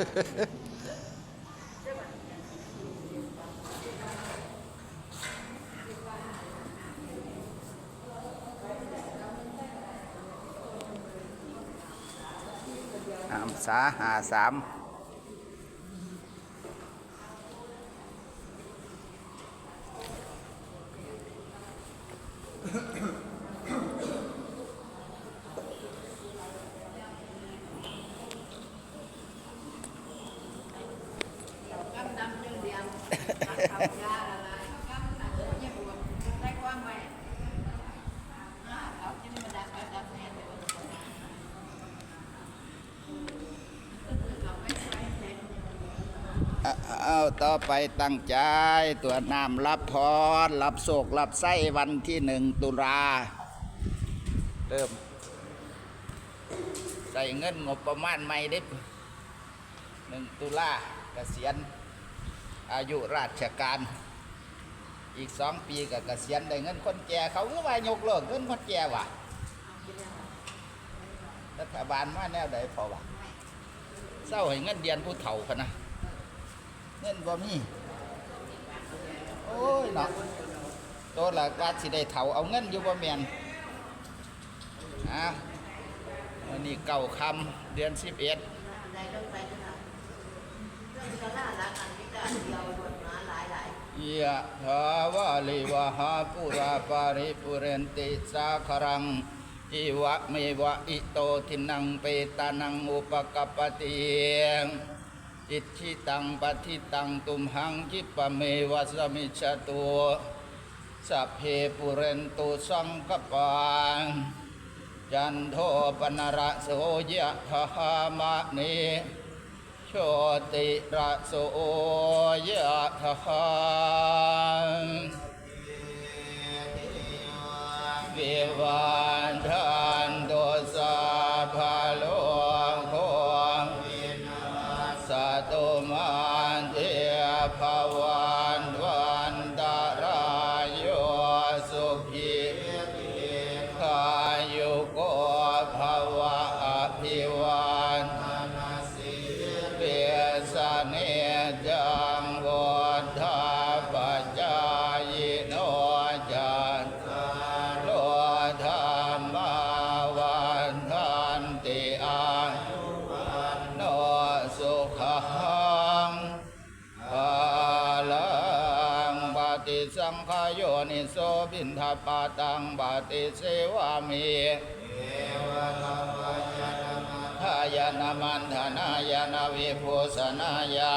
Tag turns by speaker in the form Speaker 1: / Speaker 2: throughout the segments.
Speaker 1: หามสาหาสาม เอาต่อไปตั้งใจตัวน้ำรับพรรับโศกรับไส้วันที่หนึ่งตุลาเริ่ม ใส่เงินงบประมาณใหม่เด็หนึ่งตุลาเกษียณอายุราชการ อีกสองปีกับเกษียณได้เงินคนแก่เขาก็ว่ายกเลิกเงินคนแก่ว่ะรัฐบาลมาแนวใดพอวะเศร้าให้เงินเดือนผู้เฒ่าพะนะ เงินบ่มีโอ้ยเนาะตัวละว่าสิได้เฒ่าเอาเงินอยู่บ่แม่นอ้าววันนี้เก่าคำเดือนสิบเอ็ด
Speaker 2: เยะเรื่องจะน่ารักอันนี้ก็เดียวบทาหลายหลาย
Speaker 1: ยะถาวาลิวหาปุราปาริปุเรนติสาครังอิวะเมวะอิโตทินังเปตานังอุปกปปติ อิทธิตังปฏิตังตุมหังคิปะเมวะสมิจตุสัพเพปุเรนตุสังกปานจันโทปนระโสยะธามะเนโชติระโสยะทานวิวัน ปฏิสังขโยนิโสบินทปาตังปฏิเสวามิทายานามันธนายานาวิภูสนายา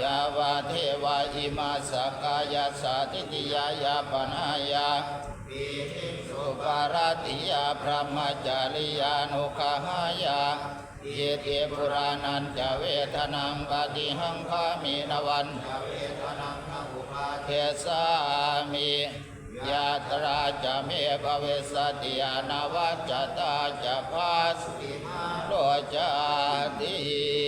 Speaker 1: ยาวาเทวาอิมาสกายาสาติติยายาปนายาปิสุปาราติยาพระมจาริยานุขหายาเยเตปุรานันจะเวทนังปฏิหังคามินวันเท สามิยาตราจะเมภเวสติยานาวัจจตาจะพาสโลจาติ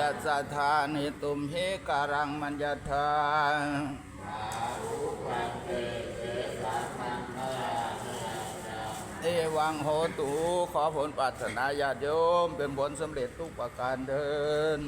Speaker 1: ยัสสะทานิตุมเหการังมัญญทาเอวังโหตูขอผลปรารถนาญาติโยมเป็นผลสำเร็จทุกประการเดิน